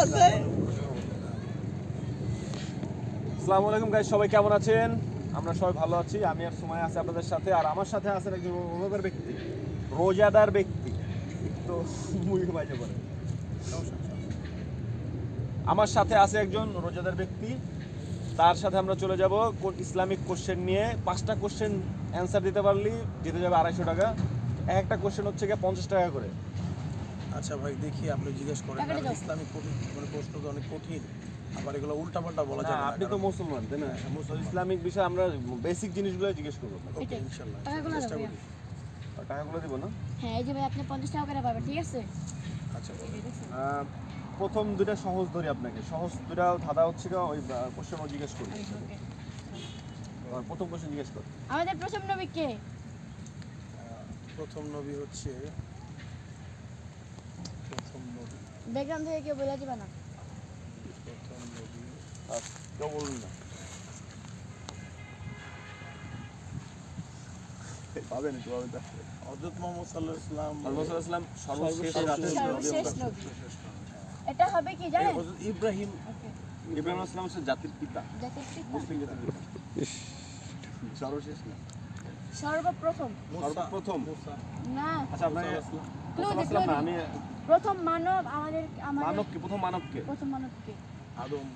আসসালামু আলাইকুম গাইস সবাই কেমন আছেন? আমরা সবাই ভালো আছি, আমি আর সময় আছে আপনাদের সাথে, আর আমার সাথে আছেন একজন রোজাদার ব্যক্তি রোজাদার ব্যক্তি। তো মুরগি বাজে পড়ে আমার সাথে আছে একজন রোজাদার ব্যক্তি, তার সাথে আমরা চলে যাব কোন ইসলামিক কোশ্চেন নিয়ে। পাঁচটা কোশ্চেন অ্যান্সার দিতে পারলি দিতে যাবে আড়াইশো টাকা। এক একটা কোশ্চেন হচ্ছে গিয়ে পঞ্চাশ টাকা করে। আচ্ছা ভাই দেখি আপনি জিজ্ঞেস করেন। ইসলামিক কঠিন মানে প্রশ্ন তো অনেক কঠিন। আবার এগুলো উল্টাপাল্টা বলা না আপনি তো মুসলমান তাই না? হ্যাঁ, মুসলমান। ইসলামিক বিষয়ে আমরা বেসিক জিনিসগুলো জিজ্ঞেস করব। ওকে। ইনশাআল্লাহ টাকাগুলো চেষ্টা করি। টাকাগুলো দিব না? হ্যাঁ এই যে ভাই আপনি পঞ্চাশ টাকা করে পাবেন ঠিক আছে? আচ্ছা প্রথম দুইটা সহজ ধরি আপনাকে। সহজ দুইটা ধাঁধা হচ্ছে ওই কোশ্চেন জিজ্ঞেস করি। আরে, আর প্রথম কোশ্চেন জিজ্ঞেস কর। আমাদের প্রথম নবী কে? প্রথম নবী হচ্ছে প্রথম নবী ব্যাকগ্রাউন্ড থেকে কেউ বলে যাবে না। কেউ বলুন পাবেন একটু পাবেন মুহাম্মদ সর্বশেষ এটা হবে কি জানেন? হযরত ইব্রাহিম। ইব্রাহিম আসলাম হচ্ছে জাতির পিতা। জাতির পিতা। মুসলিম জাতির পিতা। সর্বশেষ না। সর্বপ্রথম। সর্বপ্রথম। না। আচ্ছা আপনাকে আমি প্রথম মানব আমাদের আমাদের মানব কি প্রথম মানব কে প্রথম মানব কে আদম।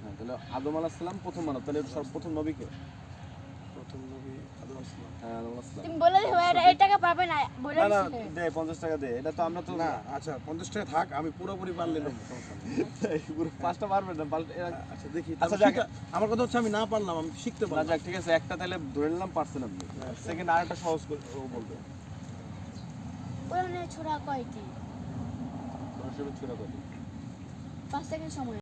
হ্যাঁ, তাহলে আদম প্রথম মানব তাহলে সর্বপ্রথম নবী কে? প্রথম নবী আদম আসলাম হ্যাঁ আদম আলাহিসাল্লাম তুমি বলে দিও এটা এই পাবে না বলে না না দিছিলে। দে পঞ্চাশ টাকা দে এটা তো আমরা তো না আচ্ছা পঞ্চাশ টাকা থাক আমি পুরোপুরি পারলে নেব সমস্যা নেই। পুরো পাঁচটা পারবেন না এরা- আচ্ছা দেখি আচ্ছা, আচ্ছা যাক। আমার কথা হচ্ছে আমি না পারলাম আমি শিখতে না পারলাম। যাক ঠিক আছে একটা তাহলে ধরে নিলাম পারছেন আপনি সেকেন্ড আরেকটা সহজ করে ও বলবে। কোরআনে ছোড়া কয়টি? ছোড়া কয়টি? পাঁচ সেকেন্ড সময়?